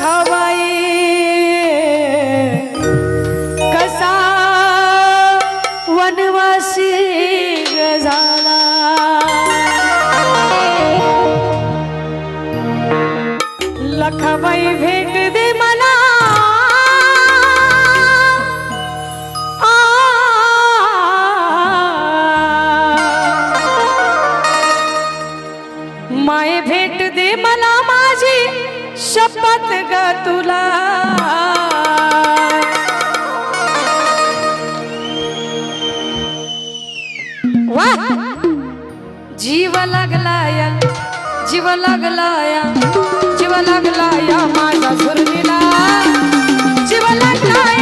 খাওয়াই जपत ग तुला. वा. जीव लागलाया जीव लागलाया जीव लागलाया माझा सुरवीला जीव लागलाया.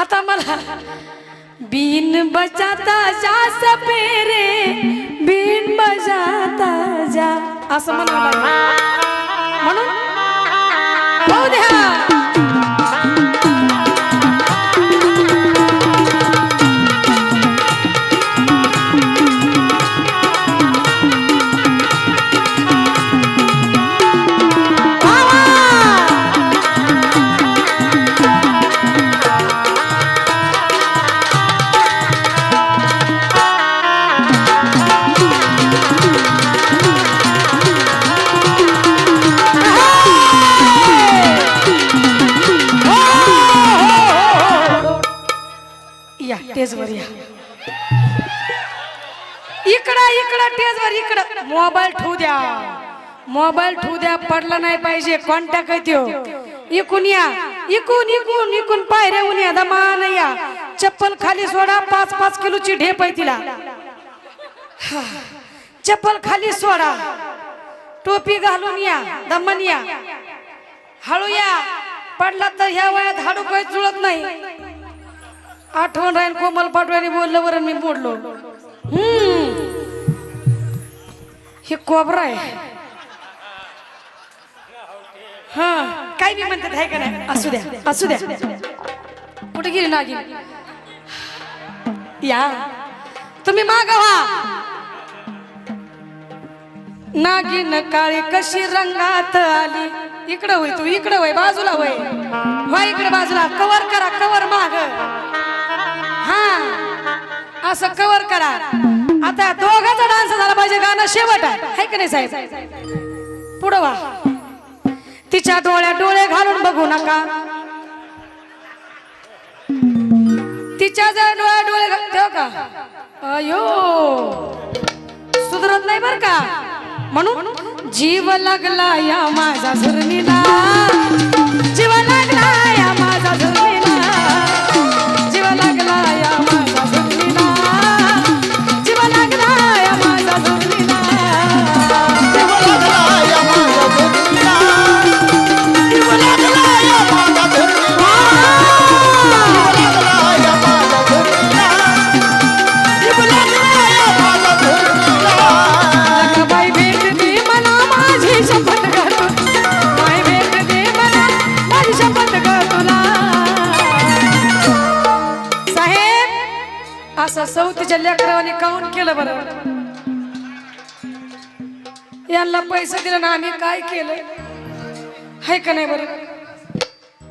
आता मला बीन बचाता जा सपेरे बीन बजाता जा. असं म्हणून म्हणून या या. इकडं इकडं टेजवर इकडं. मोबाईल ठेवू द्या. मोबाईल ठेवू द्या पडला नाही पाहिजे. कॉन्टॅक्ट आहे इकून या. इकून इकून इकून पायऱ्याहून या. दमान या. चप्पल खाली सोडा. पाच पाच किलोची ढेप आहे तिला. हा. चप्पल खाली सोडा. टोपी घालून या. दमन या. हळू या. पडला तर ह्या वयात हाडू काही जुळत नाही. आठवण राहील कोमल पाटवानी बोललं बरं मी बोललो हम्म. हे कोबरा आहे. हा. काय बी म्हणतात आहे का नाही? असू द्या असू द्या. कुठे गेली नागी? या. तुम्ही माग व्हा. नागिन काळी कशी रंगात आली. इकडं होय तू इकडं होय बाजूला होय. व्हा इकडे बाजूला. कवर करा कवर माग. हा असं कव्हर करा. आता दोघांचा डान्स झाला पाहिजे गाणं शेवट आहे. की नाही साहेब? पुढं वा तिच्या डोळ्या डोळे घालून बघू नका. तिच्या जर डोळ्या डोळे ठेव का? अयो. सुधरत नाही बर का? म्हणून जीव लागला या माझा झुरणीला. जीव लागला. असं सौतीच्या लेकरावाने काऊन केलं बरं? यांना पैसे दिलं ना आम्ही काय केलं? हाय का नाही बरं?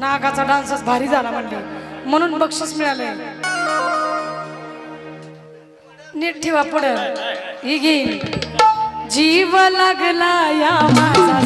नागाचा डान्सच भारी झाला म्हणले. म्हणून बक्षीस मिळालंय. नीट ठेवा पुढं. ही घेईन जीव लागला या माझा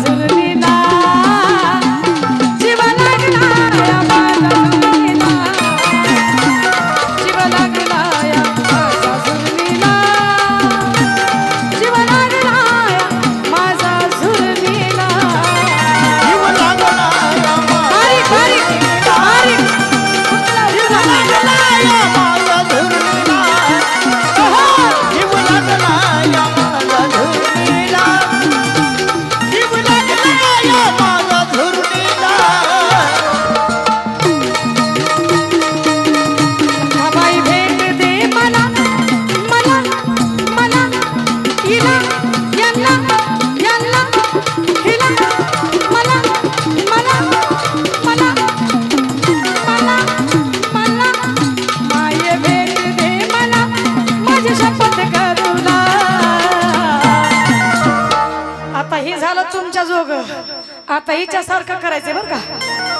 बरं का?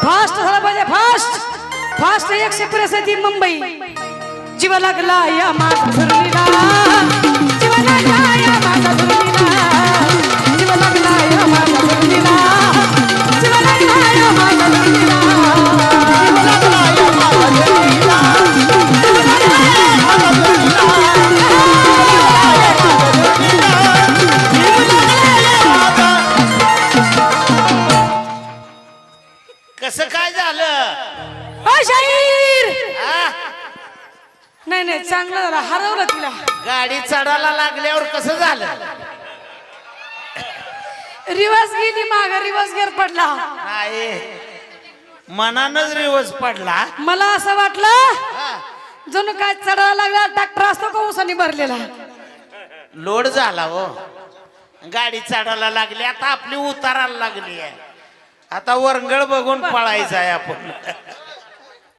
फास्ट झाला पाहिजे फास्ट फास्ट एकशे ती मुंबई. जीव लागला या माझा धुरणीला जीव लागला या माझा झालं हरवलं तिला. गाडी चढायला लागल्यावर कसं झालं? रिवर्स गेली माग रिवर्स गेअर पडला. नाही. मनानच रिवर्स पडला. मला असं वाटलं. जणू काय चढायला लागला ट्रॅक्टर असतो का उसाने भरलेला? लोड झाला हो. गाडी चढायला लागली आता आपली उतारायला लागली आहे. आता वरंगळ बघून पळायचं आहे आपण.